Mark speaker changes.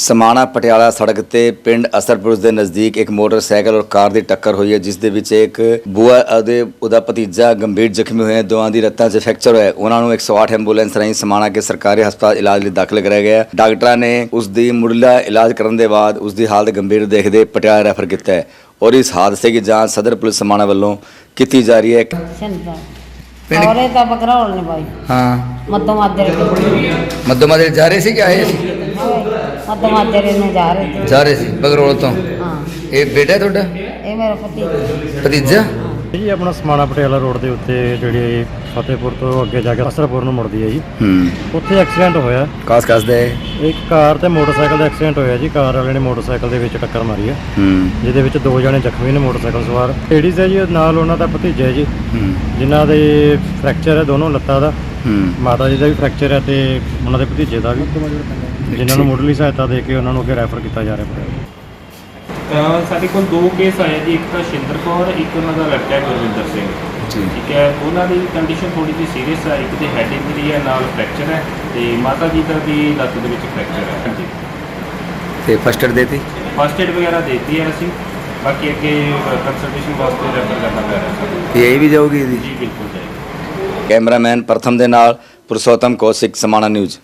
Speaker 1: ਸਮਾਣਾ ਪਟਿਆਲਾ ਸੜਕ ਤੇ ਪਿੰਡ ਅਸਰਪੁਰ ਦੇ ਨਜ਼ਦੀਕ ਇੱਕ ਮੋਟਰਸਾਈਕਲ ਔਰ ਕਾਰ ਦੀ ਟੱਕਰ ਹੋਈ ਹੈ ਜਿਸ ਦੇ ਵਿੱਚ ਇੱਕ ਬੂਆ ਅਤੇ ਉਹਦਾ ਭਤੀਜਾ ਗੰਭੀਰ ਜ਼ਖਮੀ ਹੋਏ ਹਨ। ਦੋਵਾਂ ਦੀ ਲੱਤਾਂ 'ਚ ਫ੍ਰੈਕਚਰ ਹੋਇਆ ਹੈ। ਉਹਨਾਂ ਨੂੰ 108 ਐਂਬੂਲੈਂਸ ਰਾਹੀਂ ਸਮਾਣਾ ਕੇ ਸਰਕਾਰੀ ਹਸਪਤਾਲ ਇਲਾਜ ਲਈ ਦਾਖਲ ਕਰਾਇਆ ਗਿਆ। ਡਾਕਟਰਾਂ ਨੇ ਉਸ ਦੀ ਮੁੱਢਲਾ ਇਲਾਜ ਕਰਨ ਦੇ ਬਾਅਦ ਉਸ ਦੀ ਹਾਲਤ ਗੰਭੀਰ ਦੇਖਦੇ ਪਟਿਆਲਾ ਰੈਫਰ ਕੀਤਾ ਹੈ ਔਰ ਇਸ ਹਾਦਸੇ ਦੀ ਜਾਂਚ ਸਦਰ ਪੁਲਿਸ ਸਮਾਣਾ ਵੱਲੋਂ ਕੀਤੀ ਜਾ ਰਹੀ ਹੈ ਪਿੰਡ-
Speaker 2: ਔਰੇ ਤਾਂ ਬਕਰੌਲ ਨੇ ਬਾਈ
Speaker 1: ਹਾਂ
Speaker 2: ਮੱਦੋ ਮਾਜਰੇ
Speaker 1: ਮੱਦੋ ਮੱਦੇ ਜਾ ਰਹੇ ਸੀ ਕਿ ਆਏ ਸੀ
Speaker 2: ਮੱਦੋ ਮਾਜਰੇ ਨੂੰ ਜਾ ਰਹੇ ਤੇ
Speaker 1: ਜਾ ਰਹੇ ਸੀ ਬਗਰੋਲ ਤੋਂ।
Speaker 2: ਹਾਂ।
Speaker 1: ਇਹ ਬੇਟਾ ਤੁਹਾਡਾ?
Speaker 2: ਇਹ ਮੇਰਾ ਪਤੀ
Speaker 1: ਭਤੀਜਾ?
Speaker 3: ਇਹ ਜੀ ਆਪਣਾ ਸਮਾਣਾ ਪਟਿਆਲਾ ਰੋਡ ਦੇ ਉੱਤੇ ਜਿਹੜੀ ਫਤਿਹਪੁਰ ਤੋਂ ਅੱਗੇ ਜਾ ਕੇ ਅਸਰਪੁਰ ਨੂੰ ਮੁੜਦੀ ਹੈ ਜੀ।
Speaker 1: ਹੂੰ।
Speaker 3: ਉੱਥੇ ਐਕਸੀਡੈਂਟ ਹੋਇਆ।
Speaker 1: ਕਾਸ ਕਾਸ ਦੇ
Speaker 3: ਇੱਕ ਕਾਰ ਤੇ ਮੋਟਰਸਾਈਕਲ ਦਾ ਐਕਸੀਡੈਂਟ ਹੋਇਆ ਜੀ। ਕਾਰ ਵਾਲੇ ਨੇ ਮੋਟਰਸਾਈਕਲ ਦੇ ਵਿੱਚ ਟੱਕਰ ਮਾਰੀ ਹੈ।
Speaker 1: ਹੂੰ।
Speaker 3: ਜਿਹਦੇ ਵਿੱਚ ਦੋ ਜਣੇ ਜ਼ਖਮੀ ਨੇ ਮੋਟਰਸਾਈਕਲ ਸਵਾਰ। ਲੇਡੀਜ਼ ਹੈ ਜੀ ਨਾਲ ਉਹਨਾਂ ਦਾ ਭਤੀਜਾ ਹੈ ਜੀ।
Speaker 1: ਹੂੰ।
Speaker 3: ਜਿਨ੍ਹਾਂ ਦੇ ਫ੍ਰੈਕਚਰ ਹੈ ਦੋਨੋਂ ਲੱਤਾਂ ਦਾ।
Speaker 1: ਹੂੰ।
Speaker 3: ਮਾਤਾ ਜੀ ਦਾ ਵੀ ਫ੍ਰੈਕਚਰ ਹੈ ਤੇ ਉਹਨਾਂ ਦੇ ਭਤੀਜੇ ਦਾ ਵੀ। ਜਿਨ੍ਹਾਂ ਨੂੰ ਮੁੱਢਲੀ ਸਹਾਇਤਾ ਦੇ ਕੇ ਉਹਨਾਂ ਨੂੰ ਅੱਗੇ ਰੈਫਰ ਕੀਤਾ ਜਾ ਰਿਹਾ
Speaker 4: ਅਹ ਸਾਡੇ ਕੋਲ ਦੋ ਕੇਸ ਆਏ ਜੀ ਇੱਕ ਤਾਂ ਸ਼ਿੰਦਰ ਕੌਰ ਇੱਕ ਉਹਨਾਂ ਦਾ ਲੜਕਾ ਹੈ ਗੁਰਵਿੰਦਰ ਸਿੰਘ।
Speaker 1: ਜੀ।
Speaker 4: ਠੀਕ ਹੈ ਉਹਨਾਂ ਦੀ ਕੰਡੀਸ਼ਨ ਥੋੜੀ ਜਿਹੀ ਸੀਰੀਅਸ ਹੈ ਇੱਕ ਦੀ ਹੈਡ ਇੰਜਰੀ ਹੈ ਨਾਲ ਫ੍ਰੈਕਚਰ ਹੈ ਤੇ ਮਾਤਾ ਜੀ ਦਾ ਵੀ ਲੱਤ ਦੇ ਵਿੱਚ ਫ੍ਰੈਕਚਰ ਹੈ। ਹਾਂਜੀ।
Speaker 1: ਤੇ ਫਸਟ ਏਡ ਦੇਤੀ?
Speaker 4: ਫਸਟ ਏਡ ਵਗੈਰਾ ਦੇਤੀ ਹੈ ਅਸੀਂ ਬਾਕੀ ਅੱਗੇ ਕੰਸਲਟੇਸ਼ਨ ਵਾਸਤੇ ਰੈਫਰ ਕਰਨਾ ਪੈ ਰਿਹਾ ਸਾਨੂੰ।
Speaker 1: ਇਹ ਵੀ ਜਾਊਗੀ ਇਹਦੀ?
Speaker 4: ਜੀ ਬਿਲਕੁਲ ਜਾਏਗਾ
Speaker 1: ਕੈਮਰਾਮੈਨ ਪ੍ਰਥਮ ਦੇ ਨਾਲ ਪੁਰਸ਼ੋਤਮ ਕੌਸ਼ਿਕ ਸਮਾਣਾ ਨਿਊਜ਼।